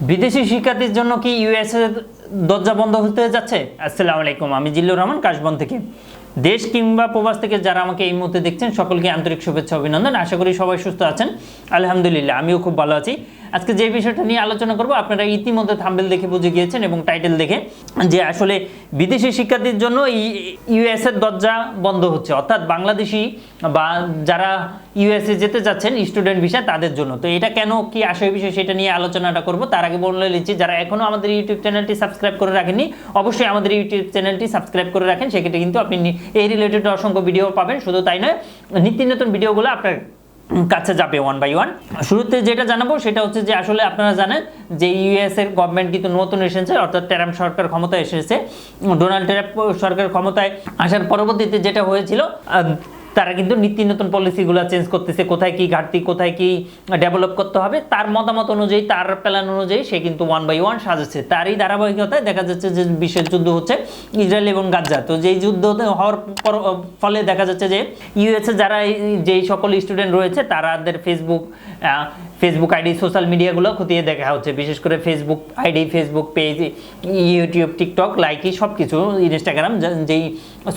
বিদেশি শিক্ষার্থীর জন্য কি ইউএস এর দরজা বন্ধ হতে যাচ্ছে? আসসালামু আলাইকুম, আমি জিল্লুর রহমান, কাশবন থেকে। দেশ কিংবা প্রবাস থেকে যারা আমাকে এই মুহূর্তে দেখছেন, সকলকে আন্তরিক শুভেচ্ছা, অভিনন্দন। আশা করি সবাই সুস্থ আছেন। আলহামদুলিল্লাহ, আমিও খুব ভালো আছি। আজকে যে বিষয়টা নিয়ে আলোচনা করব, আপনারা ইতিমধ্যে থাম্বেল দেখে বুঝে গিয়েছেন এবং টাইটেল দেখে যে আসলে বিদেশি শিক্ষার্থীর জন্য ইউএস এর দরজা বন্ধ হচ্ছে। অর্থাৎ বাংলাদেশি বা যারা ইউএসএ যেতে যাচ্ছেন স্টুডেন্ট ভিসা তাদের জন্য। তো এটা কেন কি আসে বিষয় সেটা নিয়ে আলোচনাটা করব। তার আগে বলে নিচ্ছি, যারা এখনও আমাদের ইউটিউব চ্যানেলটি সাবস্ক্রাইব করে রাখেননি, অবশ্যই আমাদের ইউটিউব চ্যানেলটি সাবস্ক্রাইব করে রাখেন। সেক্ষেত্রে কিন্তু আপনি এই রিলেটেড অসংখ্য ভিডিও পাবেন। শুধু তাই নয়, নিত্য নতুন ভিডিওগুলো আপনার কাছে যাবে ওয়ান বাই ওয়ান শুরুতে যেটা জানাব সেটা হচ্ছে যে আসলে আপনারা জানেন যে ইউএস এর গভর্নমেন্ট কিন্তু নতুন এসেছে, অর্থাৎ ট্রাম্প সরকার ক্ষমতায় এসেছে। ডোনাল্ড ট্রাম্প সরকার ক্ষমতায় আসার পরবর্তীতে যেটা হয়েছিল তারা কিন্তু নিত্য নতুন পলিসিগুলো চেঞ্জ করতেছে, কোথায় কি ঘাটতি, কোথায় কি ডেভেলপ করতে হবে, তার মতামত অনুযায়ী, তার প্ল্যান অনুযায়ী সে কিন্তু ওয়ান বাই ওয়ান সাজাচ্ছে। তারই ধারাবাহিকতায় দেখা যাচ্ছে যে বিশ্বের যুদ্ধ হচ্ছে ইসরায়েল এবং গাজ্জা তো যেই যুদ্ধ হওয়ার ফলে দেখা যাচ্ছে যে ইউএসএ যারা যেই সকল স্টুডেন্ট রয়েছে, তারাদের ফেসবুক ফেসবুক আইডি সোশ্যাল মিডিয়াগুলো খতিয়ে দেখা হচ্ছে। বিশেষ করে Facebook ID Facebook page YouTube TikTok Likee সব কিছু ইনস্টাগ্রাম যেই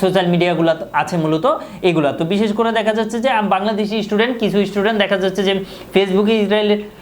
সোশ্যাল মিডিয়াগুলো আছে মূলত এগুলো। তো বিশেষ করে দেখা যাচ্ছে যে বাংলাদেশি স্টুডেন্ট কিছু স্টুডেন্ট দেখা যাচ্ছে যে ফেসবুকে ইসরায়েলের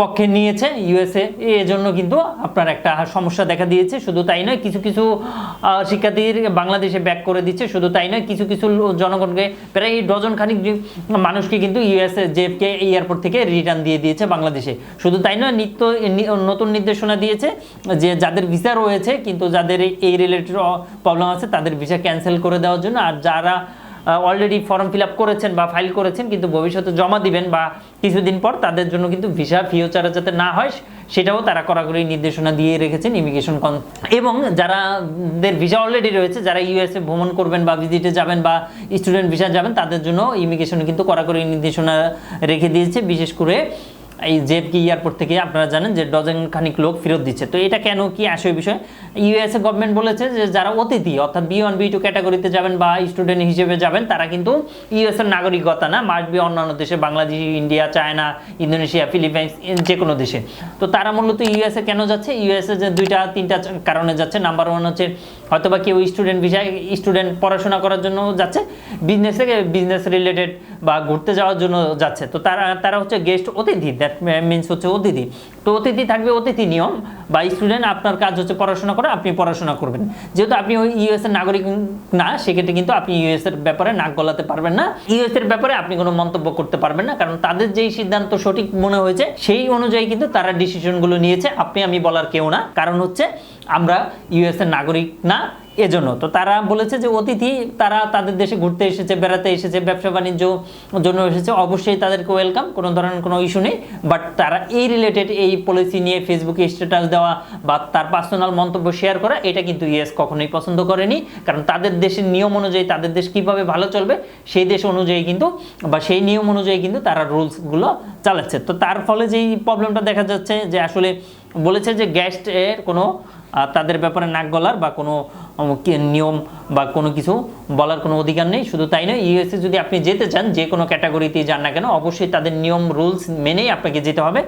পক্ষে নিয়েছে ইউএসএ এজন্য কিন্তু আপনার একটা সমস্যা দেখা দিয়েছে, শুধু তাই নয়, কিছু কিছু শিক্ষার্থীর বাংলাদেশে ব্যাক করে দিচ্ছে, শুধু তাই নয়, কিছু কিছু জনগণকে, প্রায় ডজন খানিক মানুষকে কিন্তু ইউএসএ জেফকে এয়ারপোর্ট থেকে রিটার্ন দিয়ে দিয়েছে বাংলাদেশে। শুধু তাই নয়, নিত্য নতুন নির্দেশনা দিয়েছে যে যাদের ভিসা রয়েছে, কিন্তু যাদের এই রিলেটেড প্রবলেম আছে, তাদের ভিসা ক্যান্সেল করে দেওয়ার জন্য, আর যারা অলরেডি ফর্ম ফিল করেছেন বা ফাইল করেছেন, কিন্তু ভবিষ্যতে জমা দিবেন বা কিছুদিন পর তাদের জন্য কিন্তু ভিসা ফিউচারে যাতে না হয়, সেটাও তারা কড়াকড়ি নির্দেশনা দিয়ে রেখেছেন ইমিগ্রেশন এবং যারাদের ভিসা অলরেডি রয়েছে, যারা ইউএসএ ভ্রমণ করবেন বা ভিজিটে যাবেন বা স্টুডেন্ট ভিসা যাবেন, তাদের জন্য ইমিগ্রেশন কিন্তু কড়াকড়ি নির্দেশনা রেখে দিয়েছে। বিশেষ করে এই জেপকি এয়ারপোর্ট থেকে আপনারা জানেন যে ডজন খানিক লোক ফেরত দিচ্ছে। তো এটা কেন কি আসে বিষয়? ইউএসএ গভর্নমেন্ট বলেছে যে যারা অতিথি, অর্থাৎ বি ওয়ান বি টু ক্যাটাগরিতে যাবেন বা স্টুডেন্ট হিসেবে যাবেন, তারা কিন্তু ইউএস এর নাগরিকতা না মাস্ট বি অন্যান্য দেশে, Bangladesh India China Indonesia Philippines যে কোনো দেশে। তো তারা মূলত ইউএসএ কেন যাচ্ছে? ইউএসএ যে দুইটা, তিনটা কারণে যাচ্ছে। নাম্বার ওয়ান হচ্ছে হয়তোবা কেউ স্টুডেন্ট বিষয় স্টুডেন্ট পড়াশোনা করার জন্য যাচ্ছে বিজনেস থেকে বিজনেস রিলেটেড বা ঘুরতে যাওয়ার জন্য যাচ্ছে। তো তারা তারা হচ্ছে গেস্ট অতিথি দ্যাট মিনস হচ্ছে অতিথি। তো অতিথি থাকবে অতিথি নিয়ম, বা স্টুডেন্ট আপনার কাজ হচ্ছে পড়াশোনা করে, আপনি পড়াশোনা করবেন। যেহেতু আপনি ওই ইউএস এর নাগরিক না, সেক্ষেত্রে কিন্তু আপনি ইউএস এর ব্যাপারে নাক গলাতে পারবেন না। ইউএস এর ব্যাপারে আপনি কোনো মন্তব্য করতে পারবেন না, কারণ তাদের যেই সিদ্ধান্ত সঠিক মনে হয়েছে, সেই অনুযায়ী কিন্তু তারা ডিসিশনগুলো নিয়েছে। আপনি আমি বলার কেউ না। কারণ হচ্ছে আমরা ইউএস এর নাগরিক না, এজন্য। তো তারা বলেছে যে অতিথি, তারা তাদের দেশে ঘুরতে এসেছে, বেড়াতে এসেছে, ব্যবসা বাণিজ্য জন্য এসেছে, অবশ্যই তাদেরকে ওয়েলকাম কোনো ধরনের কোনো ইস্যু নেই। বাট তারা এই রিলেটেড এই পলিসি নিয়ে ফেসবুকে স্ট্যাটাস দেওয়া বা তার পার্সোনাল মন্তব্য শেয়ার করা, এটা কিন্তু ইউএস কখনোই পছন্দ করেনি। কারণ তাদের দেশের নিয়ম অনুযায়ী তাদের দেশ কীভাবে ভালো চলবে, সেই দেশ অনুযায়ী কিন্তু বা সেই নিয়ম অনুযায়ী কিন্তু তারা রুলসগুলো চালাচ্ছে। তো তার ফলে যেই প্রবলেমটা দেখা যাচ্ছে যে আসলে বলেছে যে গ্যাস্টের কোনো তাদের ব্যাপারে নাক গলার বা কোনো নিয়ম বা কোনো কিছু বলার কোনো অধিকার নেই, শুধু তাই নয়, ইউএসএ যদি আপনি যেতে চান, যে কোনো ক্যাটাগরিতে যান না কেন, অবশ্যই তাদের নিয়ম, রুলস মেনেই আপনাকে যেতে হবে।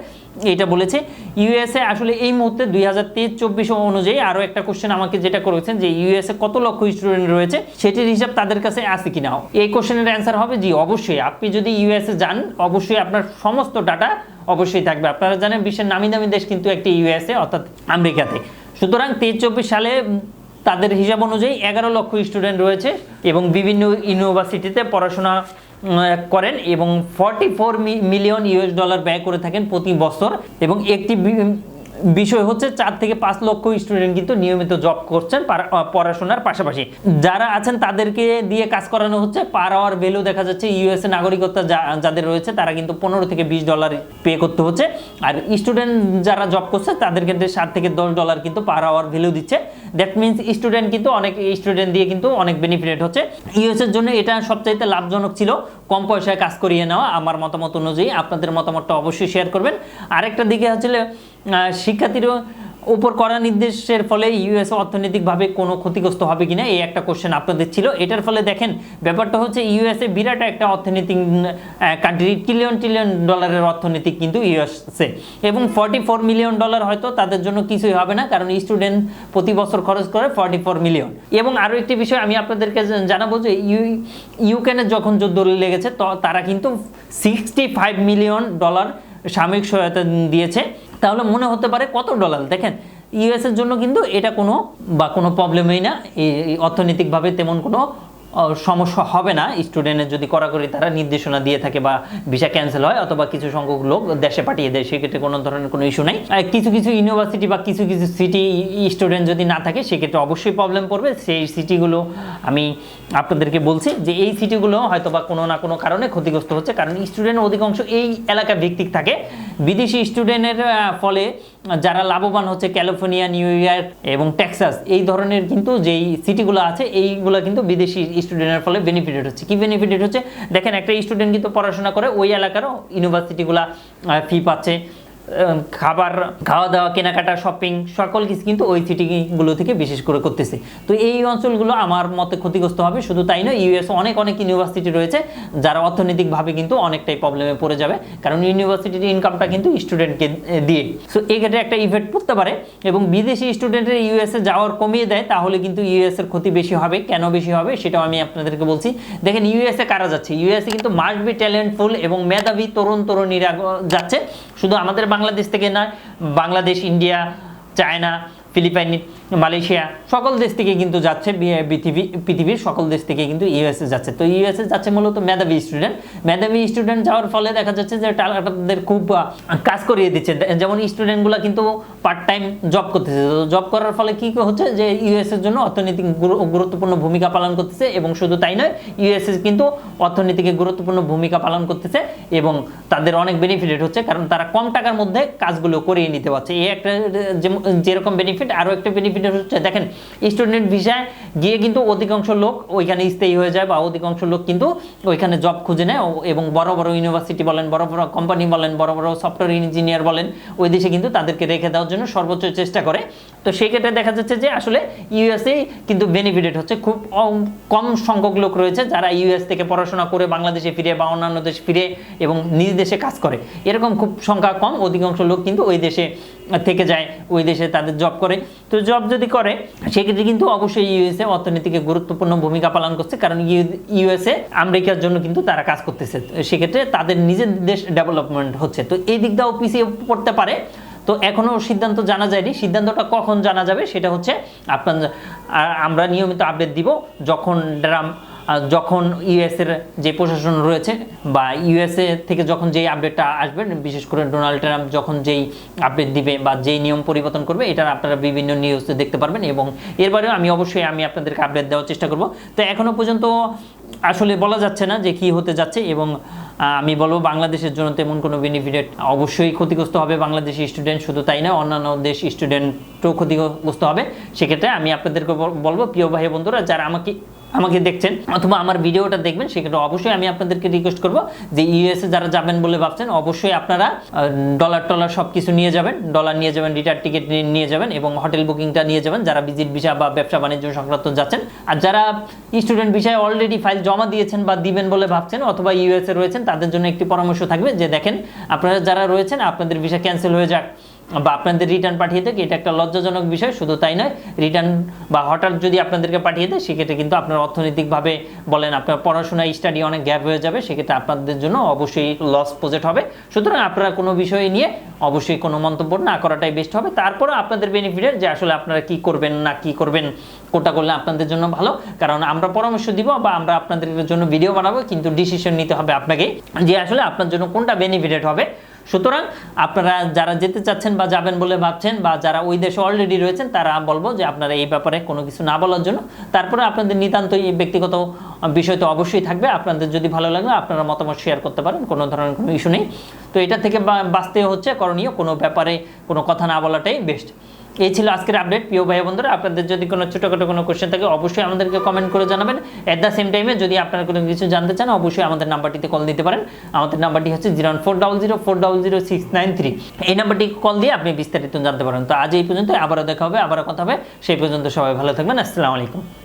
এটা বলেছে ইউএসএ। আসলে এই মুহূর্তে দুই হাজার তেইশ চব্বিশ অনুযায়ী আরও একটা কোশ্চেন আমাকে যেটা করেছেন যে, ইউএসএ কত লক্ষ স্টুডেন্ট রয়েছে? সেটির হিসাব তাদের কাছে আছে কিনা? এই কোশ্চেনের অ্যান্সার হবে, জি, অবশ্যই। আপনি যদি ইউএসএ যান, অবশ্যই আপনার সমস্ত ডাটা অবশ্যই থাকবে। আপনারা জানেন বিশ্বের নামি দামি দেশ কিন্তু একটি ইউএসএ, অর্থাৎ আমেরিকাতে। সুতরাং তেইশ চব্বিশ সালে তাদের হিসাব অনুযায়ী এগারো লক্ষ স্টুডেন্ট রয়েছে এবং বিভিন্ন ইউনিভার্সিটিতে পড়াশোনা করেন এবং forty four million US dollar ব্যয় করে থাকেন প্রতি বছর এবং একটি বিষয় হচ্ছে চার থেকে পাঁচ লক্ষ স্টুডেন্ট কিন্তু নিয়মিত জব করছেন পড়াশোনার পাশাপাশি। যারা আছেন তাদেরকে দিয়ে কাজ করানো হচ্ছে। পার আওয়ার ভ্যালু দেখা যাচ্ছে ইউএসএ নাগরিকত্ব যাদের রয়েছে তারা কিন্তু পনেরো থেকে বিশ ডলার পে করতে হচ্ছে। আর স্টুডেন্ট যারা জব করছে তাদের ক্ষেত্রে সাত থেকে দশ ডলার কিন্তু পার আওয়ার ভ্যালু দিচ্ছে। দ্যাট মিনস স্টুডেন্ট কিন্তু অনেক স্টুডেন্ট দিয়ে কিন্তু অনেক বেনিফিট হচ্ছে। ইউএসএর জন্য এটা সবচাইতে লাভজনক ছিল। কম পয়সায় কাজ করিয়ে নেওয়া। আমার মতামত অনুযায়ী আপনাদের মতামতটা অবশ্যই শেয়ার করবেন। আরেকটা দিকে হচ্ছে শিক্ষার্থীর উপর করা নির্দেশের ফলে ইউএস অর্থনৈতিকভাবে কোনো ক্ষতিগ্রস্ত হবে কিনা, এই একটা কোশ্চেন আপনাদের ছিল। এটার ফলে দেখেন, ব্যাপারটা হচ্ছে ইউএসএ বিরাট একটা অর্থনৈতিক কান্ট্রি ট্রিলিয়ন ট্রিলিয়ন ডলারের অর্থনীতি কিন্তু ইউএসএ এবং ফর্টি ফোর মিলিয়ন ডলার হয়তো তাদের জন্য কিছুই হবে না, কারণ স্টুডেন্ট প্রতি বছর খরচ করে ফর্টি ফোর মিলিয়ন এবং আরও একটি বিষয় আমি আপনাদেরকে জানাব যে ইউ ইউক্রেনের যখন যুদ্ধ লেগেছে তারা কিন্তু সিক্সটি ফাইভ মিলিয়ন ডলার সাময়িক সহায়তা দিয়েছে। তাহলে মনে হতে পারে কত ডলার? দেখেন ইউএস এর জন্য কিন্তু এটা কোনো বা কোনো প্রবলেমই না। অর্থনৈতিকভাবে তেমন কোনো সমস্যা হবে না। স্টুডেন্টের যদি কড়াকড়ি তারা নির্দেশনা দিয়ে থাকে বা ভিসা ক্যান্সেল হয় অথবা কিছু সংখ্যক লোক দেশে পাঠিয়ে দেয়, সেক্ষেত্রে কোনো ধরনের কোনো ইস্যু নাই। কিছু কিছু ইউনিভার্সিটি বা কিছু কিছু সিটি স্টুডেন্ট যদি না থাকে, সেক্ষেত্রে অবশ্যই প্রবলেম পড়বে। সেই সিটিগুলো আমি আপনাদেরকে বলছি যে এই সিটিগুলো হয়তো বা কোনো না কোনো কারণে ক্ষতিগ্রস্ত হচ্ছে। কারণ স্টুডেন্ট অধিকাংশ এই এলাকা ভিত্তিক থাকে। বিদেশি স্টুডেন্টের ফলে যারা লাভবান হচ্ছে ক্যালিফোর্নিয়া, নিউ ইয়র্ক এবং টেক্সাস, এই ধরনের কিন্তু যেই সিটিগুলো আছে, এইগুলো কিন্তু বিদেশি স্টুডেন্টের ফলে বেনিফিটেড হচ্ছে। কি বেনিফিটেড হচ্ছে? দেখেন, একটা স্টুডেন্ট কিন্তু পড়াশোনা করে, ওই এলাকারও ইউনিভার্সিটিগুলো ফি পাচ্ছে। খাবার খাওয়া দাওয়া কেনাকাটা শপিং সকল কিছু কিন্তু ওই সিটিগুলো থেকে বিশেষ করে করতেছে। তো এই অঞ্চলগুলো আমার মতে ক্ষতিগ্রস্ত হবে, শুধু তাই নয় ইউএস অনেক অনেক ইউনিভার্সিটি রয়েছে, যারা অর্থনৈতিকভাবে কিন্তু অনেকটাই প্রবলেমে পড়ে যাবে, কারণ ইউনিভার্সিটির ইনকামটা কিন্তু স্টুডেন্টকে দিয়ে। সো এই ক্ষেত্রে একটা ইফেক্ট পড়তে পারে, এবং বিদেশি স্টুডেন্টের ইউএসএ যাওয়ার কমিয়ে দেয়, তাহলে কিন্তু ইউএস এর ক্ষতি বেশি হবে। কেন বেশি হবে, সেটাও আমি আপনাদেরকে বলছি। দেখেন ইউএসএ কারা যাচ্ছে? ইউএসএ কিন্তু মাস্ট বি ট্যালেন্টফুল এবং মেধাবী তরুণ তরুণীরা যাচ্ছে। শুধু আমাদের বাংলাদেশ থেকে নয় Bangladesh India China Philippine Malaysia, সকল দেশ থেকে কিন্তু যাচ্ছে পৃথিবী, পৃথিবীর সকল দেশ থেকে কিন্তু ইউএসএ যাচ্ছে। তো ইউএসএ যাচ্ছে মূলত মেধাবী স্টুডেন্ট মেধাবী স্টুডেন্ট যাওয়ার ফলে দেখা যাচ্ছে যে তাদের খুব কাজ করিয়ে দিচ্ছে। যেমন স্টুডেন্টগুলো কিন্তু পার্ট টাইম জব করতেছে। তো জব করার ফলে কি হচ্ছে যে ইউএস এর জন্য অর্থনৈতিক গুরুত্বপূর্ণ ভূমিকা পালন করতেছে এবং শুধু তাই নয় ইউএসএ কিন্তু অর্থনীতিকে গুরুত্বপূর্ণ ভূমিকা পালন করতেছে এবং তাদের অনেক বেনিফিট হচ্ছে কারণ তারা কম টাকার মধ্যে কাজগুলো করিয়ে নিতে পারছে। এই একটা যেরকম বেনিফিট আরও একটা বেনিফিট হচ্ছে। দেখেন স্টুডেন্ট ভিসায় গিয়ে কিন্তু অধিকাংশ লোক ওইখানে স্থায়ী হয়ে যায় বা অধিকাংশ লোক কিন্তু ওইখানে জব খুঁজে নেয় এবং বড় বড় ইউনিভার্সিটি বলেন, বড় বড় কোম্পানি বলেন, বড় বড় সফটওয়্যার ইঞ্জিনিয়ার বলেন, ওই দেশে কিন্তু তাদেরকে রেখে দেওয়ার জন্য সর্বোচ্চ চেষ্টা করে। তো সেই ক্ষেত্রে দেখা যাচ্ছে যে আসলে ইউএসএ কিন্তু বেনিফিটেড হচ্ছে খুব কম সংখ্যক লোক রয়েছে যারা ইউএস থেকে পড়াশোনা করে বাংলাদেশে ফিরে বা অন্যান্য দেশে ফিরে এবং নিজ দেশে কাজ করে। এরকম খুব সংখ্যা কম, অধিকাংশ লোক কিন্তু ওই দেশে থেকে যায়, ওই দেশে তাদের জব করে। তো জব যদি করে, সেক্ষেত্রে কিন্তু অবশ্যই ইউএসএ অর্থনীতিকে গুরুত্বপূর্ণ ভূমিকা পালন করছে, কারণ ইউএসএ আমেরিকার জন্য কিন্তু তারা কাজ করতেছে। সেক্ষেত্রে তাদের নিজের দেশ ডেভেলপমেন্ট হচ্ছে। তো এই দিক দিয়েও পিছিয়ে পড়তে পারে তো এখনও সিদ্ধান্ত জানা যায়নি। সিদ্ধান্তটা কখন জানা যাবে সেটা হচ্ছে আপনার আমরা নিয়মিত আপডেট দিব যখন ড্রাম যখন ইউএস এর যে প্রশাসন রয়েছে বা ইউএসএ থেকে যখন যেই আপডেটটা আসবে, বিশেষ করে ডোনাল্ড ট্রাম্প যখন যেই আপডেট দিবে বা যেই নিয়ম পরিবর্তন করবে এটা আপনারা বিভিন্ন নিউজে দেখতে পারবেন এবং এরবারেও আমি অবশ্যই আমি আপনাদেরকে আপডেট দেওয়ার চেষ্টা করব। তো এখনও পর্যন্ত আসলে বলা যাচ্ছে না যে কি হতে যাচ্ছে এবং আমি বলব বাংলাদেশের জন্য তেমন কোনো বেনিফিট অবশ্যই ক্ষতিগ্রস্ত হবে বাংলাদেশি স্টুডেন্ট শুধু তাই না, অন্যান্য দেশ স্টুডেন্টও ক্ষতিগ্রস্ত হবে। সেক্ষেত্রে আমি আপনাদেরকে বলব, প্রিয় ভাই বন্ধুরা, যারা আমাকে আমাকে দেখছেন অথবা আমার ভিডিওটা দেখবেন, সেক্ষেত্রে অবশ্যই আমি আপনাদেরকে রিকোয়েস্ট করব যে ইউএসএ যারা যাবেন বলে ভাবছেন, অবশ্যই আপনারা ডলার টলার সব কিছু নিয়ে যাবেন ডলার নিয়ে যাবেন রিটায়ার টিকিট নিয়ে যাবেন এবং হোটেল বুকিংটা নিয়ে যাবেন, যারা ভিজিট ভিসা বা ব্যবসা বাণিজ্য সংক্রান্ত যাচ্ছেন। আর যারা স্টুডেন্ট বিষয়ে অলরেডি ফাইল জমা দিয়েছেন বা দিবেন বলে ভাবছেন অথবা ইউএসএ রয়েছেন, তাদের জন্য একটি পরামর্শ থাকবে যে দেখেন, আপনারা যারা রয়েছেন, আপনাদের ভিসা ক্যান্সেল হয়ে যাক। বা আপনাদের রিটার্ন পাঠিয়ে দেয় এটা একটা লজ্জাজনক বিষয়, শুধু তাই নয় রিটার্ন বা হঠাৎ যদি আপনাদেরকে পাঠিয়ে দেয়, সেক্ষেত্রে কিন্তু আপনার অর্থনৈতিকভাবে বলেন, আপনার পড়াশোনা স্টাডি অনেক গ্যাপ হয়ে যাবে, সেক্ষেত্রে আপনাদের জন্য অবশ্যই লস প্রজেক্ট হবে। সুতরাং আপনারা কোনো বিষয় নিয়ে অবশ্যই কোনো মন্তব্য না করাটাই বেস্ট হবে। তারপরে আপনাদের বেনিফিটের যে আসলে আপনারা কি করবেন না কি করবেন কোটা করলে আপনাদের জন্য ভালো। কারণ আমরা পরামর্শ দিব বা আমরা আপনাদের জন্য ভিডিও বানাবো, কিন্তু ডিসিশন নিতে হবে আপনাকে যে আসলে আপনার জন্য কোনটা বেনিফিটেড হবে। সুতরাং আপনারা যারা যেতে চাচ্ছেন বা যাবেন বলে ভাবছেন বা যারা ওই দেশে অলরেডি রয়েছেন, তারা বলব যে আপনারা এই ব্যাপারে কোনো কিছু না বলার জন্য। তারপরে আপনাদের নিতান্তই ব্যক্তিগত বিষয় তো অবশ্যই থাকবে। আপনাদের যদি ভালো লাগে, আপনারা মতামত শেয়ার করতে পারেন, কোনো ধরনের কোনো ইস্যু নেই। তো এটা থেকে বাঁচতে হচ্ছে করণীয়, কোনো ব্যাপারে কোনো কথা না বলাটাই বেস্ট এই ছিল আজকের আপডেট প্রিয় ভাই বন্ধুরা, আপনাদের যদি কোনো ছোটোখাটো কোনো কোশ্চেন থাকে, অবশ্যই আমাদেরকে কমেন্ট করে জানাবেন। অ্যাট দ্য সেম টাইমে যদি আপনারা কোনো কিছু জানতে চান, অবশ্যই আমাদের নাম্বারটিতে কল দিতে পারেন। আমাদের নাম্বারটি হচ্ছে zero four double zero four double zero six nine three এই নাম্বারটি কল দিয়ে আপনি বিস্তারিত জানতে পারেন। তো আজ এই পর্যন্ত আবারও দেখা হবে, আবারও কথা হবে। সেই পর্যন্ত সবাই ভালো থাকবেন। আসসালামু আলাইকুম।